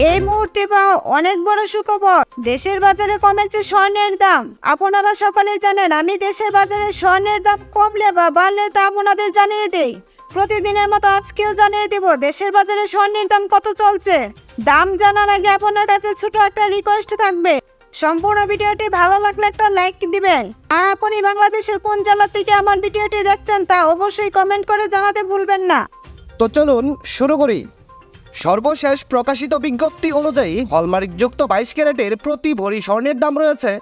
এই মুহূর্তে পাওয়া অনেক বড় সুখবর। দেশের বাজারে কমেছে স্বর্ণের দাম। আপনারা সকলে জানেন, আমি দেশের বাজারে স্বর্ণের দাম কমলে বা বাড়লে তা আপনাদের জানিয়ে দেই। প্রতিদিনের মতো আজকেও জানিয়ে দেব, দেশের বাজারে স্বর্ণের দাম কত চলছে। দাম জানার আগে আপনার কাছে ছোট একটা রিকোয়েস্ট থাকবে। সম্পূর্ণ ভিডিওটি ভালো লাগলে একটা লাইক দিবেন। আর আপনি বাংলাদেশের কোন জেলা থেকে আমার ভিডিওটি দেখছেন তা অবশ্যই কমেন্ট করে জানাতে ভুলবেন না। তো চলুন শুরু করি। সর্বশেষ প্রকাশিত বিজ্ঞপ্তি অনুযায়ী হলমার্কযুক্ত বাইশ ক্যারেটের প্রতি ভরি স্বর্ণের দাম রয়েছে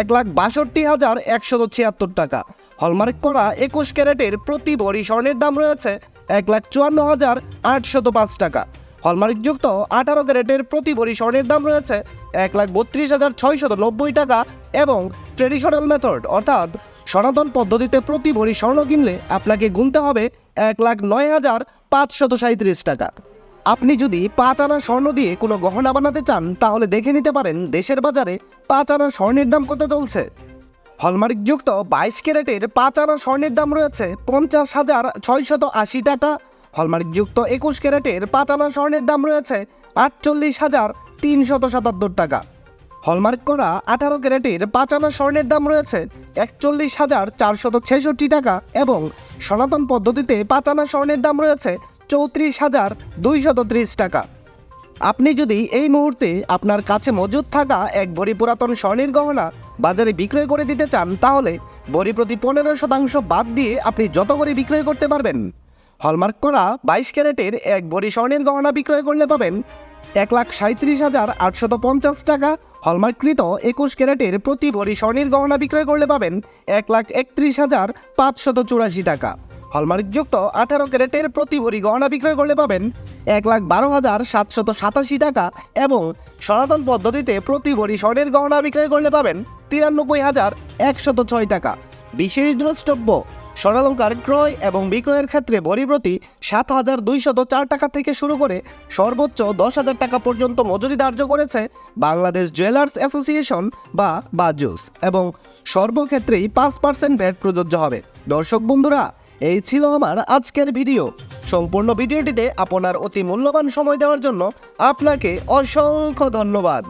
এক লাখ বাষট্টি হাজার একশত ছিয়াত্তর টাকা। হলমার্ক করা একুশ ক্যারেটের প্রতি ভরি স্বর্ণের দাম রয়েছে এক লাখ চুয়ান্ন হাজার আটশত পাঁচ টাকা। হলমার্কযুক্ত আঠারো ক্যারেটের প্রতি ভরি স্বর্ণের দাম রয়েছে এক লাখ বত্রিশ হাজার ছয়শত নব্বই টাকা এবং ট্রেডিশনাল মেথড অর্থাৎ সনাতন পদ্ধতিতে প্রতি ভরি স্বর্ণ কিনলে আপনাকে গুনতে হবে এক লাখ নয় হাজার পাঁচশত সাঁত্রিশ টাকা। আপনি যদি পাঁচ আনা স্বর্ণ দিয়ে কোনো গহনা বানাতে চান, তাহলে দেখে নিতে পারেন দেশের বাজারে পাঁচ আনা স্বর্ণের দাম কত চলছে। হলমার্কযুক্ত বাইশ ক্যারেটের পাঁচ আনা স্বর্ণের দাম রয়েছে পঞ্চাশ হাজার ছয়শত আশি টাকা। হলমার্কযুক্ত একুশ ক্যারেটের পাঁচ আনা স্বর্ণের দাম রয়েছে আটচল্লিশ হাজার তিনশত সাতাত্তর টাকা। হলমার্ক করা আঠারো ক্যারেটের পাঁচ আনা স্বর্ণের দাম রয়েছে একচল্লিশ হাজার চারশত ছেষট্টি টাকা এবং সনাতন পদ্ধতিতে পাঁচ আনা স্বর্ণের দাম রয়েছে চৌত্রিশ হাজার দুইশত টাকা। আপনি যদি এই মুহূর্তে আপনার কাছে মজুদ থাকা এক ভরি পুরাতন স্বর্ণের গহনা বাজারে বিক্রয় করে দিতে চান, তাহলে ভরি প্রতি পনেরো শতাংশ বাদ দিয়ে আপনি যত করে বিক্রয় করতে পারবেন। হলমার্ক করা বাইশ ক্যারেটের এক ভরি স্বর্ণের গহনা বিক্রয় করলে পাবেন এক লাখ সাঁত্রিশ হাজার আটশত পঞ্চাশ টাকা। হলমার্ককৃত একুশ ক্যারেটের প্রতি ভরি স্বর্ণের গহনা বিক্রয় করলে পাবেন এক লাখ একত্রিশ হাজার পাঁচশত চুরাশি টাকা। হলমার্কযুক্ত আঠারো ক্যারেটের প্রতি ভরি গহনা বিক্রয় করলে পাবেন এক লাখ বারো হাজার সাতশত সাতাশি টাকা এবং সনাতন পদ্ধতিতে প্রতি ভরি স্বর্ণের গহনা বিক্রয় করলে পাবেন তিরানব্বই হাজার একশত ছয় টাকা। বিশেষ দ্রষ্টব্য, স্বর্ণালঙ্কার ক্রয় এবং বিক্রয়ের ক্ষেত্রে ভরি প্রতি সাত হাজার দুইশত চার টাকা থেকে শুরু করে সর্বোচ্চ দশ হাজার টাকা পর্যন্ত মজুরি ধার্য করেছে বাংলাদেশ জুয়েলার্স অ্যাসোসিয়েশন বা বাজুস এবং সর্বক্ষেত্রেই পাঁচ পার্সেন্ট ভ্যাট প্রযোজ্য হবে। দর্শক বন্ধুরা এই ছিল আমার আজকের ভিডিও। সম্পূর্ণ ভিডিওটিতে আপনার অতি মূল্যবান সময় দেওয়ার জন্য আপনাকে অসংখ্য ধন্যবাদ।